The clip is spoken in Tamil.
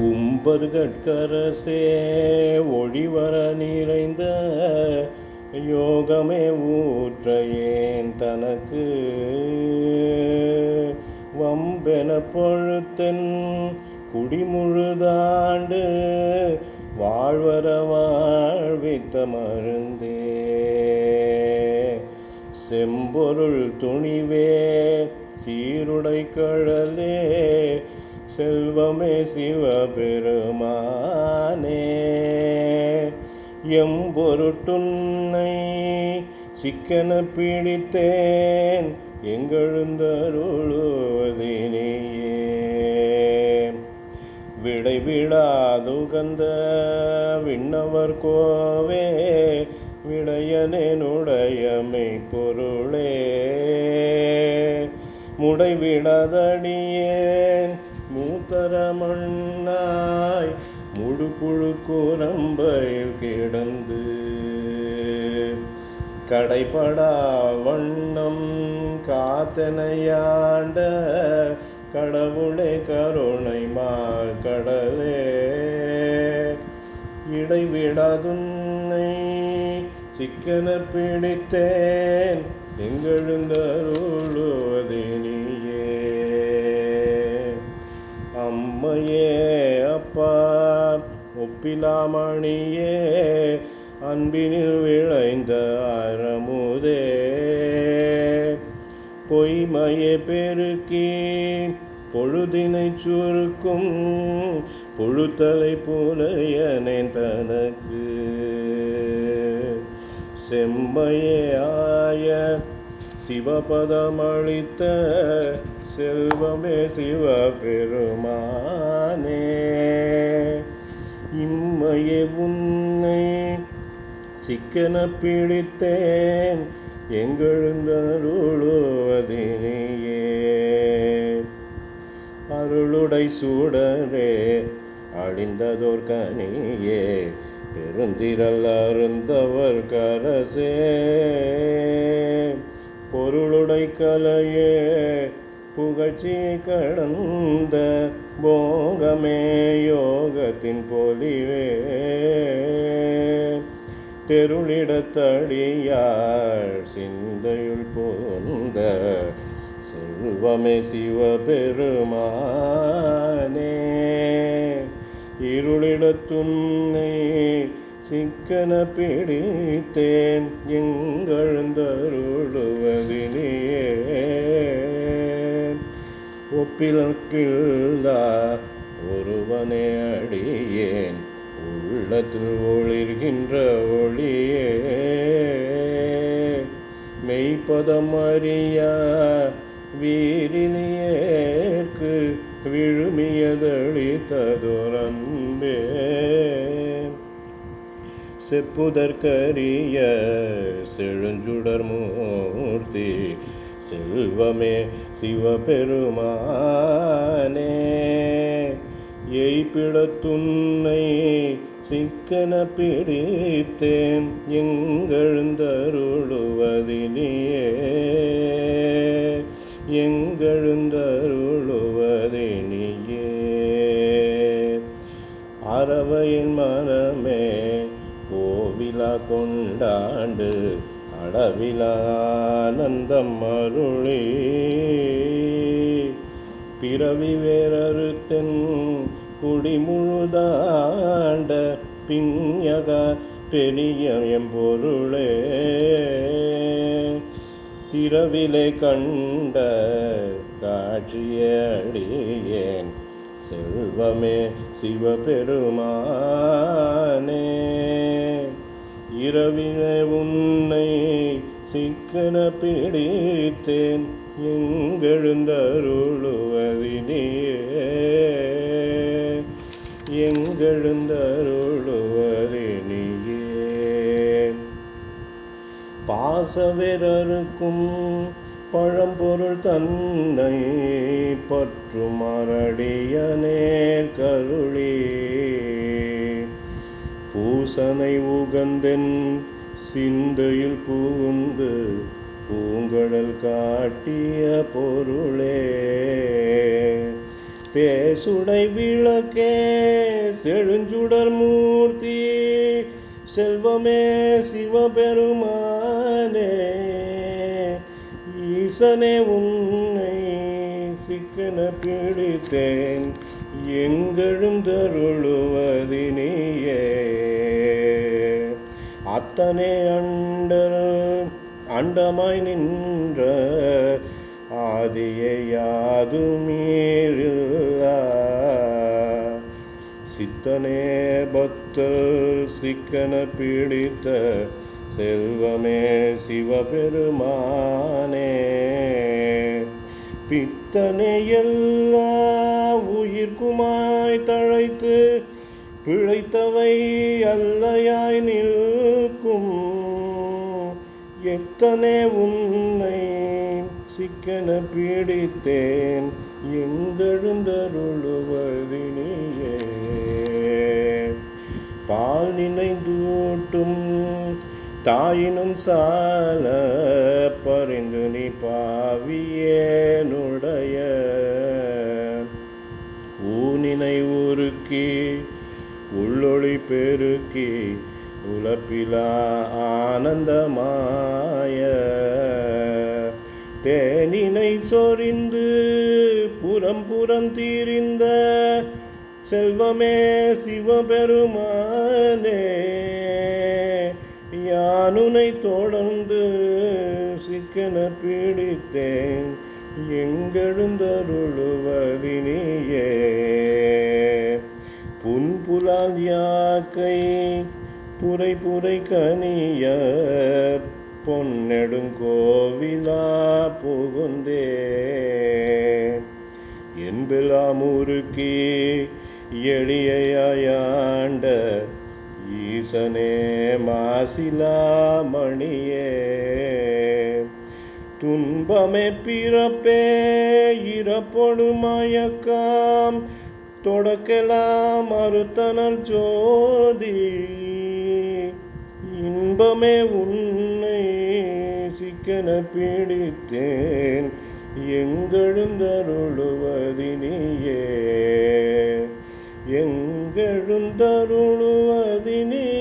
உம்பர்கட்கரசே ஒளிவர நிறைந்த யோகமே ஊற்ற ஏன் தனக்கு. வம்பென பொழுத்தென் குடிமுழுதாண்டு வாழ்வர வாழ்வித்த மருந்தே. செம்பொருள் துணிவே சீருடை கழலே செல்வமே சிவபெருமானே. எம்பொருட்டுன்னை சிக்கன பிடித்தேன் எங்கெழுந்தருளுவதினேயே. விடை விடாதுகந்த விண்ணவர் கோவே விடையனேனுடையமை பொருளே முடைவிடாதடியேன் மூத்தர மண்ணாய் முழு புழு கூரம்பையில் கிடந்து கடைபடா வண்ணம் காத்தனையாண்ட கடவுளே கருணை மா கடலே இடைவிடாதுன்னை சிக்கன பிடித்தேன். எங்கெழுந்தருளுவதே ஒப்பிலாமணியே அன்பினில் விளைந்த அறமுதே. பொய்மையை பெருக்கி பொழுதினை சுருக்கும் பொழுத்தலை புலையனேன் தனக்கு. செம்மையே ஆய சிவபதமளித்த செல்வமே சிவபெருமானே. இம்மையே உன்னை சிக்கன பிடித்தேன். எங்கெழுந்தருளுவதினியே. அருளுடை சூடரே அழிந்ததோர் கனியே. பெருந்திரல் அருந்தவர் கரசே. பொருளுடை கலையே புகழ்ச்சி கடந்த போகமே யோகத்தின் பொலிவே. தெருளிடத்தடியார் சிந்தையுள் போந்த செல்வமே சிவபெருமானே. இருளிடத்துன்னை சிக்கன பிடித்தேன் எங்கழுந்தருளுவதினியே ஒப்பிலக்கில்லா ஒருவனே அடியேன். உள்ளத்தில் ஒளிர்கின்ற ஒளியே. மெய்ப்பதம் அறிய வீரிலியேற்கு விழுமியதளித்ததொரன்பே. செப்புதற்கரிய செழுஞ்சுடர் மூர்த்தி செல்வமே சிவபெருமானே. எய்பிடத்துன்னை சிக்கன பிடித்தேன் எங்கெழுந்தருளுவதிலேயே எங்கெழுந்தருளுவதினியே. அறவையின் மனமே கோவிலா கொண்டாண்டு அளவிலா ஆனந்தம் அருளி. பிறவி வேறறுத்தென் குடிமுழுதாண்ட பிஞக பெரிய எம்பொருளே. திரவிலை கண்ட காட்சியடியேன் செல்வமே சிவபெருமானே. இரவிலே உன் சிக்கன பிடித்தேன் எங்கெழுந்தருளுவதினியே. எங்கெழுந்தருளுவதினியே. பாசவிரருக்கும் பழம்பொருள் தன்னை பற்றுமரடியனேர் கருளே. பூசனை உகந்தென் சிந்தையில் பூந்து பூங்கடல் காட்டிய பொருளே. பேசுடை விளக்கே செழுஞ்சுடர் மூர்த்தி செல்வமே சிவபெருமானே. ஈசனே உன்னை சிக்கன பிடித்தேன் எங்களும் தருளுவதினியே அத்தனை அண்டர் அண்டமாய் நின்ற ஆதியை யாதுமீறில்லா சித்தனே பக்தர் சிக்கன பீடித்த செல்வமே சிவபெருமானே. பித்தனை எல்லா உயிர்க்குமாய் தழைத்து பிழைத்தவை அல்லையாய் நில் எத்தனை உன்னை சிக்கன பீடித்தேன்? எங்கெழுந்தருளுவதினியே? பால் நினைந்தூட்டும் தாயினும் சால பரிந்து நீ பாவியேனுடைய ஊனினை உருக்கி உள்ளொளி பெருக்கி உலப்பிலா ஆனந்தமாய. தேனினை சொரிந்து புறம் புறம் தீரிந்த செல்வமே சிவபெருமானே. யானுனை தொடர்ந்து சிக்கன பீடித்தேன் எங்கெழுந்தருளுவதினியே. புன்புலால் யாக்கை புரை புரை கனிய பொன்னெடுங்கோவிலா புகுந்தே. என்பெல்லாம் உருக்கி எளியாயாண்ட ஈசனே மாசிலா மணியே. துன்பமே பிறப்பே இறப்பொடு மயக்கம் தொடக்கலாம் மறுத்தனர் ஜோதி. இன்பமே உன்னை சிக்கன பிடித்தேன். எங்கெழுந்தருளுவதினியே? எங்கெழுந்தருளுவதினியே